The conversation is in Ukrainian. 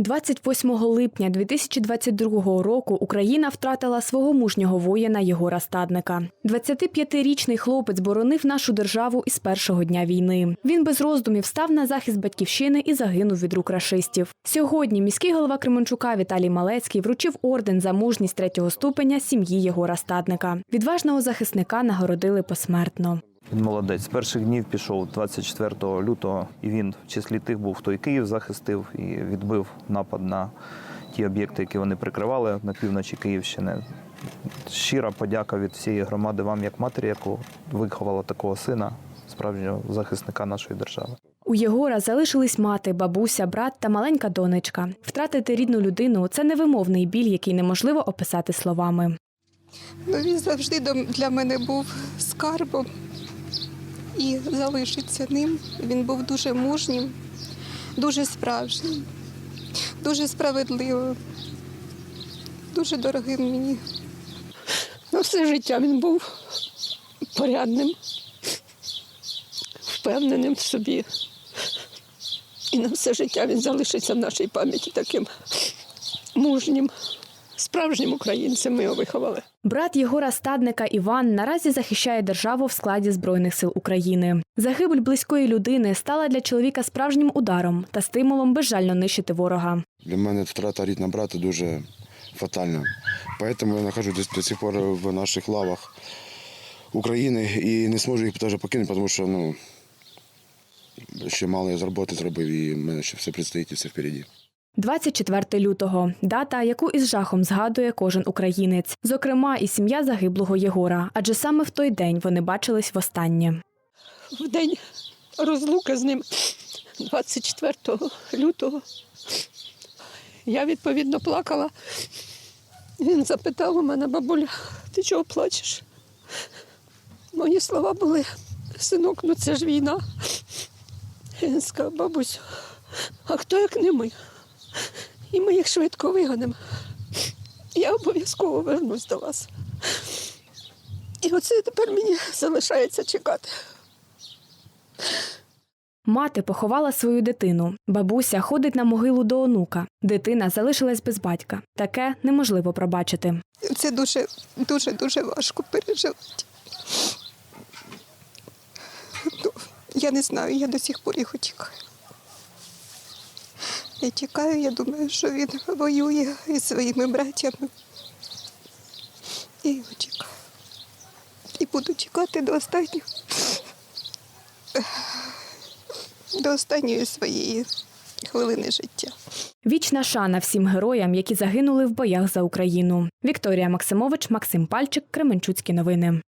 28 липня 2022 року Україна втратила свого мужнього воїна Єгора Стадника. 25-річний хлопець боронив нашу державу із першого дня війни. Він без роздумів став на захист батьківщини і загинув від рук рашистів. Сьогодні міський голова Кременчука Віталій Малецький вручив орден за мужність третього ступеня сім'ї Єгора Стадника. Відважного захисника нагородили посмертно. Він молодець. З перших днів пішов 24 лютого, і він в числі тих був, хто і Київ захистив і відбив напад на ті об'єкти, які вони прикривали на півночі Київщини. Щира подяка від всієї громади вам, як матері, яку виховала такого сина, справжнього захисника нашої держави. У Єгора залишились мати, бабуся, брат та маленька донечка. Втратити рідну людину це невимовний біль, який неможливо описати словами. Ну, він завжди для мене був скарбом і залишиться ним. Він був дуже мужнім, дуже справжнім, дуже справедливим, дуже дорогим мені. Ну, все життя він був порядним, впевненим в собі. І на все життя він залишиться в нашій пам'яті таким мужнім, справжнім українцем. Ми його виховали. Брат Єгора Стадника Іван наразі захищає державу в складі Збройних сил України. Загибель близької людини стала для чоловіка справжнім ударом та стимулом безжально нищити ворога. Для мене втрата рідного брата дуже фатальна. Поэтому я нахожусь до, до сих пор в наших лавах України і не зможу їх теж покинути, тому що ну, ще мало я з роботи зробив і в мене ще все предстоїть і все впереді. 24 лютого дата, яку із жахом згадує кожен українець, зокрема, і сім'я загиблого Єгора, адже саме в той день вони бачились востаннє. В день розлуки з ним 24 лютого. Я відповідно плакала. Він запитав у мене, бабуля, ти чого плачеш? Мої слова були, синок, ну це ж війна. Він сказав, бабусю, а хто як не ми? І ми їх швидко вигонимо. Я обов'язково вернусь до вас. І оце тепер мені залишається чекати. Мати поховала свою дитину. Бабуся ходить на могилу до онука. Дитина залишилась без батька. Таке неможливо пробачити. Це дуже, дуже, дуже важко переживати. Ну, я не знаю, я до сих пор його чекаю. Я чекаю, я думаю, що він воює із своїми братями. Я його чекаю. І буду чекати до останнього. До останньої своєї хвилини життя. Вічна шана всім героям, які загинули в боях за Україну. Вікторія Максимович, Максим Пальчик, Кременчуцькі новини.